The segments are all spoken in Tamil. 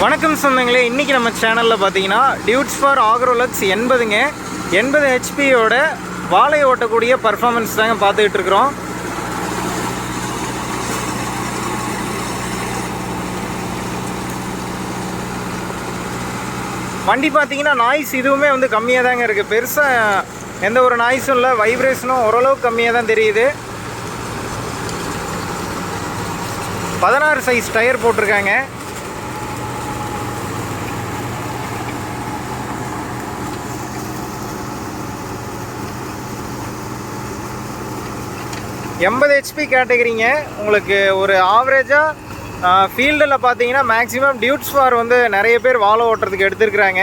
வணக்கம் சொந்தங்களே இன்றைக்கி நம்ம சேனலில் பார்த்தீங்கன்னா டியூட்ஸ் ஃபார் ஆக்ரோலக்ஸ் எண்பதுங்க. எண்பது ஹெச்பியோட வாழை ஓட்டக்கூடிய பர்ஃபார்மன்ஸ் தாங்க பார்த்துக்கிட்டு இருக்கிறோம். வண்டி பார்த்தீங்கன்னா நாய்ஸ் இதுவுமே வந்து கம்மியாக தாங்க இருக்குது பெருசாக எந்த ஒரு நாய்ஸும் இல்லை வைப்ரேஷனும் ஓரளவுக்கு கம்மியாக தான் தெரியுது. பதினாறு சைஸ் டயர் போட்டிருக்காங்க. எண்பது ஹெச்பி கேட்டகிரிங்க. உங்களுக்கு ஒரு ஆவரேஜாக ஃபீல்டில் பார்த்தீங்கன்னா மேக்ஸிமம் டியூட்ஸ் ஃபார் வந்து நிறைய பேர் வாழை ஓட்டுறதுக்கு எடுத்துருக்குறாங்க.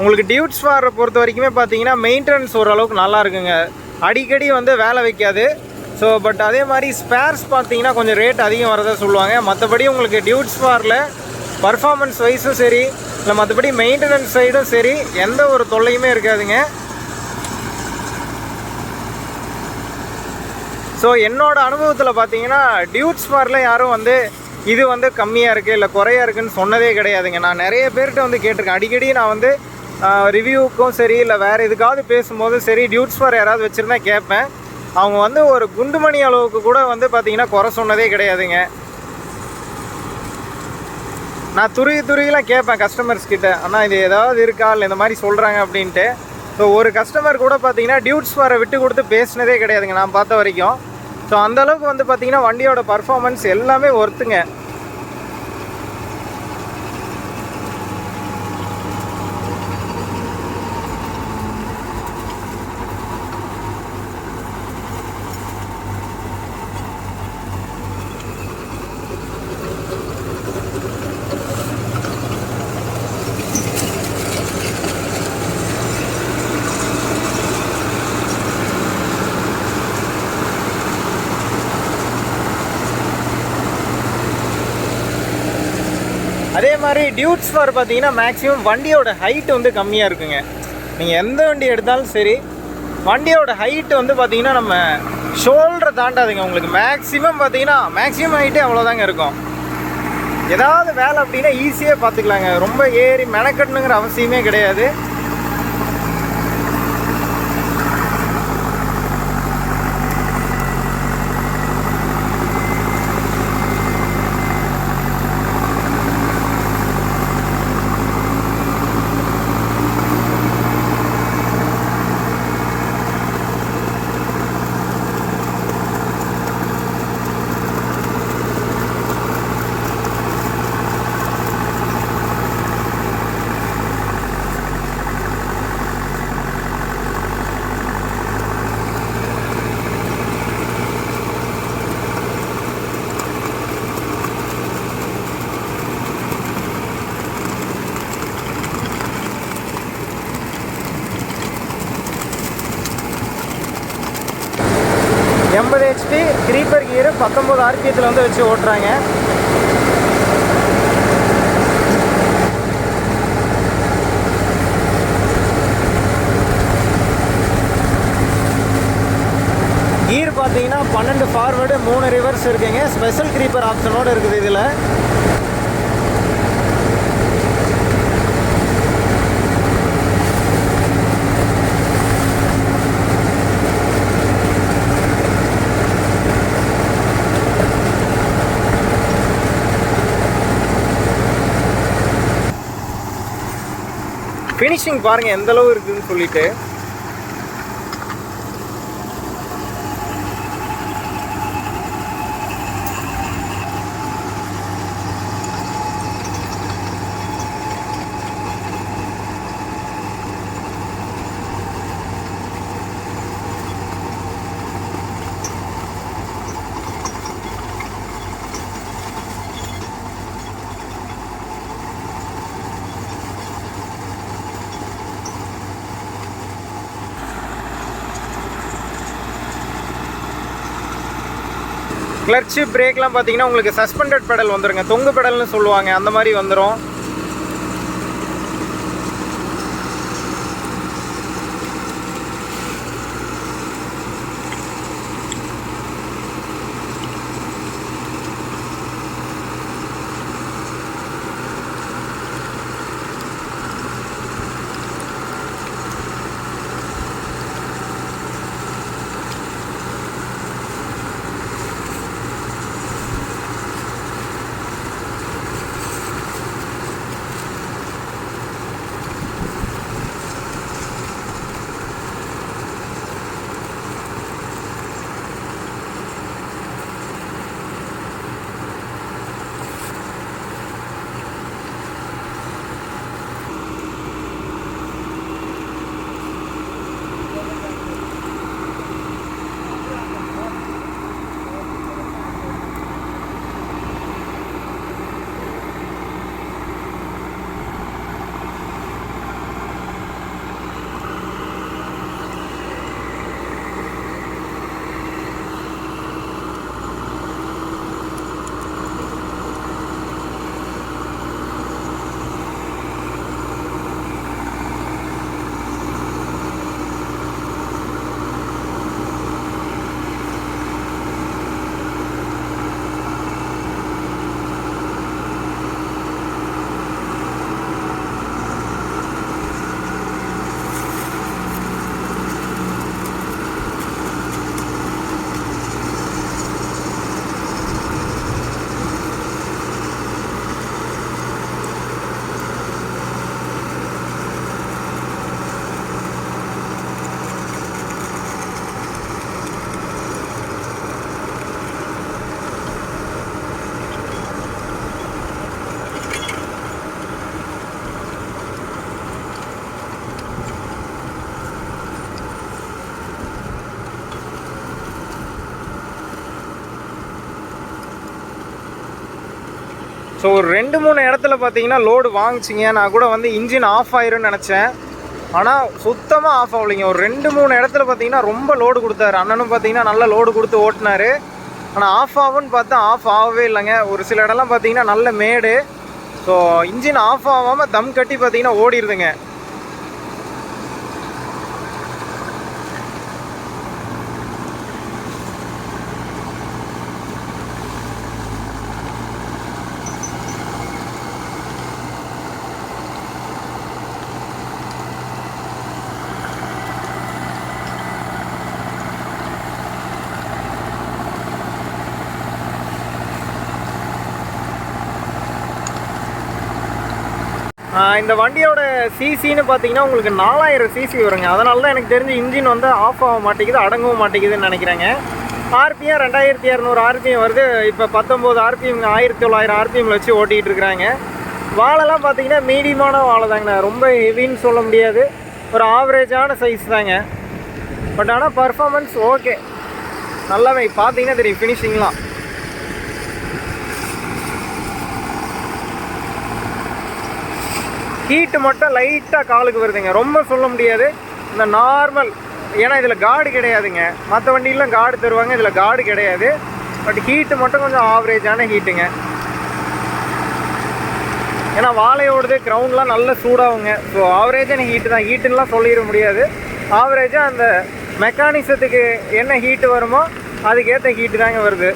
உங்களுக்கு டியூட்ஸ் ஃபாரை பொறுத்த வரைக்குமே பார்த்தீங்கன்னா மெயின்டெனன்ஸ் ஓரளவுக்கு நல்லா இருக்குங்க. அடிக்கடி வந்து வேலை வைக்காது. ஸோ பட் அதே மாதிரி ஸ்பேர்ஸ் பார்த்தீங்கன்னா கொஞ்சம் ரேட் அதிகம் வரதா சொல்லுவாங்க. மற்றபடி உங்களுக்கு டியூட்ஸ் ஃபாரில் பர்ஃபார்மன்ஸ் வைஸும் சரி இல்லை மற்றபடி மெயின்டெனன்ஸ் சைடும் சரி எந்த ஒரு தொல்லையுமே இருக்காதுங்க. ஸோ என்னோடய அனுபவத்தில் பார்த்தீங்கன்னா டியூட்ஸ் ஃபாரில் யாரும் வந்து இது வந்து கம்மியாக இருக்குது இல்லை குறையா இருக்குதுன்னு சொன்னதே கிடையாதுங்க. நான் நிறைய பேர்கிட்ட வந்து கேட்டிருக்கேன். அடிக்கடி நான் வந்து ரிவ்யூவுக்கும் சரி இல்லை வேறு எதுக்காவது பேசும்போது சரி டியூட்ஸ் ஃபார் யாராவது வச்சுருந்தா கேட்பேன். அவங்க வந்து ஒரு குண்டுமணி அளவுக்கு கூட வந்து பார்த்தீங்கன்னா குறை சொன்னதே கிடையாதுங்க. நான் துருகி துருகிலாம் கேட்பேன் கஸ்டமர்ஸ் கிட்ட. ஆனால் இது ஏதாவது இருக்கா? இல்லை இந்த மாதிரி சொல்கிறாங்க அப்படின்ட்டு. ஸோ ஒரு கஸ்டமர் கூட பார்த்தீங்கன்னா டியூட்ஸ் வர விட்டு கொடுத்து பேசினதே கிடையாதுங்க. நான் பார்த்த வரைக்கும். ஸோ அந்தளவுக்கு வந்து பார்த்தீங்கன்னா வண்டியோட பர்ஃபார்மன்ஸ் எல்லாமே ஒர்த்துங்க அதே மாதிரி டியூட்ஸ் ஃபார் பார்த்தீங்கன்னா மேக்ஸிமம் வண்டியோட ஹைட் வந்து கம்மியாக இருக்குங்க. நீங்கள் எந்த வண்டி எடுத்தாலும் சரி வண்டியோட ஹைட்டு வந்து பார்த்தீங்கன்னா நம்ம ஷோல்டரை தாண்டாதுங்க. உங்களுக்கு மேக்ஸிமம் பார்த்தீங்கன்னா மேக்ஸிமம் ஹைட்டே அவ்வளோதாங்க இருக்கும். ஏதாவது வேலை அப்படின்னா ஈஸியாக பார்த்துக்கலாங்க. ரொம்ப ஏறி மெனக்கட்டணுங்கிற அவசியமே கிடையாது எண்பது ஹெச்பி க்ரீப்பர் கியர் பத்தொம்போது ஆர்பிஎத்தில் வந்து வச்சு ஓட்டுறாங்க. கீர் பார்த்தீங்கன்னா பன்னெண்டு ஃபார்வேர்டு மூணு ரிவர்ஸ் இருக்குங்க. ஸ்பெஷல் க்ரீப்பர் ஆப்ஷனோடு இருக்குது இதில். ஃபினிஷிங் பாருங்கள் எந்தளவு இருக்குதுன்னு சொல்லிட்டு. கிளர்ச்சி பிரேக்லாம் பார்த்தீங்கன்னா உங்களுக்கு சஸ்பெண்டட் பெடல் வந்துருங்க. தொங்கு பெடல்னு சொல்லுவாங்க. அந்த மாதிரி வந்துடும் ஸோ ஒரு ரெண்டு மூணு இடத்துல பார்த்தீங்கன்னா லோடு வாங்கிச்சிங்க நான் கூட வந்து இன்ஜின் ஆஃப் ஆயிரும்னு நினச்சேன். ஆனால் சுத்தமாக ஆஃப் ஆகலைங்க. ஒரு ரெண்டு மூணு இடத்துல பார்த்தீங்கன்னா ரொம்ப லோடு கொடுத்தாரு. அண்ணனும் பார்த்தீங்கன்னா நல்ல லோடு கொடுத்து ஓட்டினார். ஆனால் ஆஃப் ஆகும்னு பார்த்தா ஆஃப் ஆகவே இல்லைங்க. ஒரு சில இடம்லாம் பார்த்தீங்கன்னா நல்ல மேடு. ஸோ இன்ஜின் ஆஃப் ஆகாமல் தம் கட்டி பார்த்தீங்கன்னா ஓடிடுதுங்க இந்த வண்டியோட சிசின்னு பார்த்தீங்கன்னா உங்களுக்கு நாலாயிரம் சிசி வருங்க. அதனால தான் எனக்கு தெரிஞ்சு இன்ஜின் வந்து ஆஃப் ஆக மாட்டேங்குது அடங்கவும் மாட்டேங்குதுன்னு நினைக்கிறேங்க. ஆர்பிஎம் ரெண்டாயிரத்தி இரநூறு ஆர்பிஎம் வருது. இப்போ பத்தொம்போது ஆர்பிஎம் ஆயிரத்தி தொள்ளாயிரம் ஆர்பிஎம்ல வச்சு ஓட்டிகிட்டு இருக்கிறாங்க. வாழைலாம் பார்த்தீங்கன்னா மீடியமான வாழை தாங்கண்ணா ரொம்ப ஹெவின்னு சொல்ல முடியாது. ஒரு ஆவரேஜான சைஸ் தாங்க. பட் ஆனால் பர்ஃபாமன்ஸ் ஓகே நல்லாவே பார்த்தீங்கன்னா தெரியும் ஃபினிஷிங்லாம் ஹீட்டு மட்டும் லைட்டாக காலுக்கு வருதுங்க. ரொம்ப சொல்ல முடியாது. இந்த நார்மல் ஏன்னா இதில் காடு கிடையாதுங்க. மற்ற வண்டியெலாம் காடு தருவாங்க இதில் காடு கிடையாது. பட் ஹீட்டு மட்டும் கொஞ்சம் ஆவரேஜான ஹீட்டுங்க ஏன்னா வாழையோடது க்ரௌண்ட்லாம் நல்ல சூடாகுங்க. ஸோ ஆவரேஜான ஹீட்டு தான். ஹீட்டுலாம் சொல்லிட முடியாது. ஆவரேஜாக அந்த மெக்கானிசத்துக்கு என்ன ஹீட்டு வருமோ அதுக்கேற்ற ஹீட்டு தாங்க வருது.